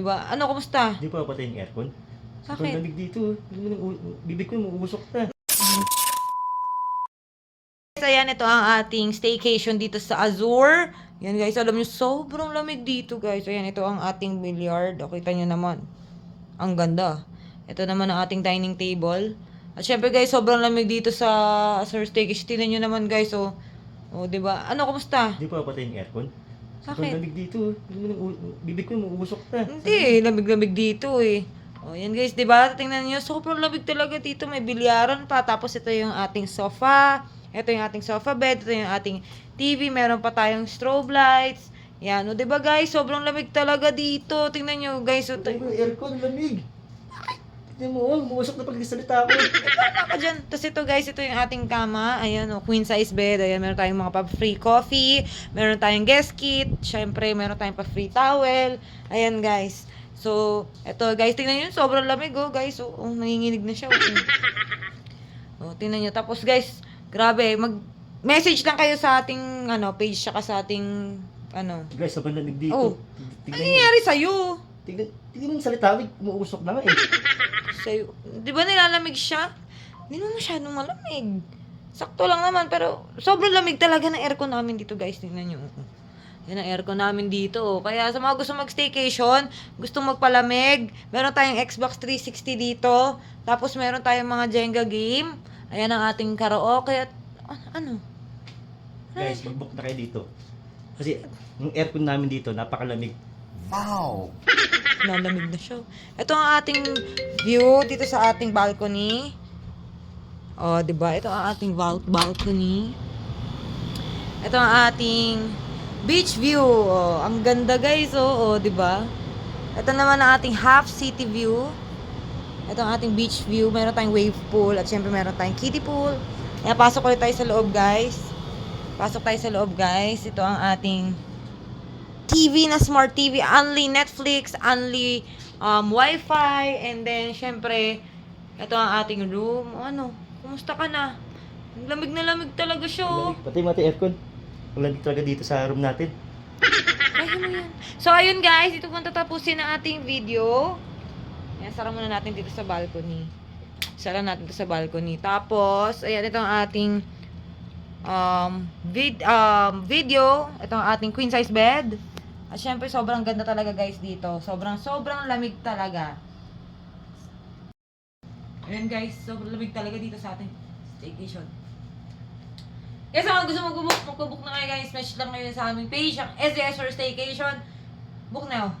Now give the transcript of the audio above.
Diba? Ano, kumusta? Hindi pa patay yung aircon. Bakit? Sobrang lamig dito. Mo nang u- bibig ko umuusok na. Guys, ayan, ito ang ating staycation dito sa Azure. Yan guys, alam nyo, sobrang lamig dito guys. Ayan, ito ang ating billiard. O, kita nyo naman. Ang ganda. Ito naman ang ating dining table. At syempre guys, sobrang lamig dito sa Azure Staycation. Tingnan nyo naman guys, oh. Oh, di ba? Ano, kumusta? Hindi pa patay yung aircon. Sobrang Bakit? lamig dito. U- bibig ko umuusok na. Hindi, lamig-lamig dito eh. O, yan guys, di ba? Tingnan niyo, sobrang lamig talaga dito. May bilyaran pa. Tapos ito yung ating sofa. Ito yung ating sofa bed. Ito yung ating TV. Meron pa tayong strobe lights. Yan, o, di ba guys? Sobrang lamig talaga dito. Tingnan niyo guys. O, yung aircon, lamig. Tignan mo, oh, umuusok na pag salita ko. Wala ka dyan. Tapos ito guys, ito yung ating kama. Ayan o, queen size bed. Ayan, meron tayong mga pa-free coffee. Meron tayong guest kit. Siyempre, meron tayong pa-free towel. Ayan guys. So, ito guys, tingnan nyo, sobrang lamig oh guys. Oh, oh nanginginig na siya. Oh, oh tingnan nyo. Tapos guys, grabe, mag message lang kayo sa ating ano, page saka sa ating ano. Guys, sobrang lamig dito. Oh. Ano nangyayari sa'yo? Tignan, tignan mo yung salita ko, umuusok na nga eh. Sa'yo. Di ba nilalamig siya? Hindi naman masyadong malamig. Sakto lang naman, pero sobrang lamig talaga ng aircon namin dito, guys. Tingnan nyo. Yan ang aircon namin dito. oh. Kaya sa mga gusto mag-staycation, gustong magpalamig, meron tayong Xbox 360 dito. Tapos meron tayong mga Jenga game. Ayan ang ating karaoke. At, ah, ano? Guys, mag-book na kayo dito. Kasi, yung aircon namin dito, napakalamig. Nalamig na siya. Ito ang ating view dito sa ating balcony. Oh, 'di ba? Ito ang ating bal- balcony. Ito ang ating beach view. Oh, ang ganda guys, oh, oh 'di ba? Ito naman ang ating half city view. Ito ang ating beach view. Meron tayong wave pool at syempre meron tayong kiddie pool. Kaya pasok ulit tayo sa loob, guys. Pasok tayo sa loob, guys. Ito ang ating TV na smart TV, only Netflix, only um, Wi-Fi, and then, syempre, ito ang ating room. O, Ano, kumusta ka na? Ang Lamig na lamig talaga siya, oh. Ito yung aircon. Lamig talaga dito sa room natin. Kaya mo yan. So, ayun guys, ito kung tatapusin ang ating video. Ayan, sara muna natin dito sa balcony. Sara natin dito sa balcony. Tapos, ayan, ito ang ating um, vid um, video. Ito ang ating queen size bed. At syempre, sobrang ganda talaga guys dito. Sobrang, sobrang lamig talaga. Ayan guys, sobrang lamig talaga dito sa ating staycation. Kaya sa mga gusto mag-book, mag-book na kayo guys, message lang kayo sa aming page, ang SES or Staycation. Book na oh.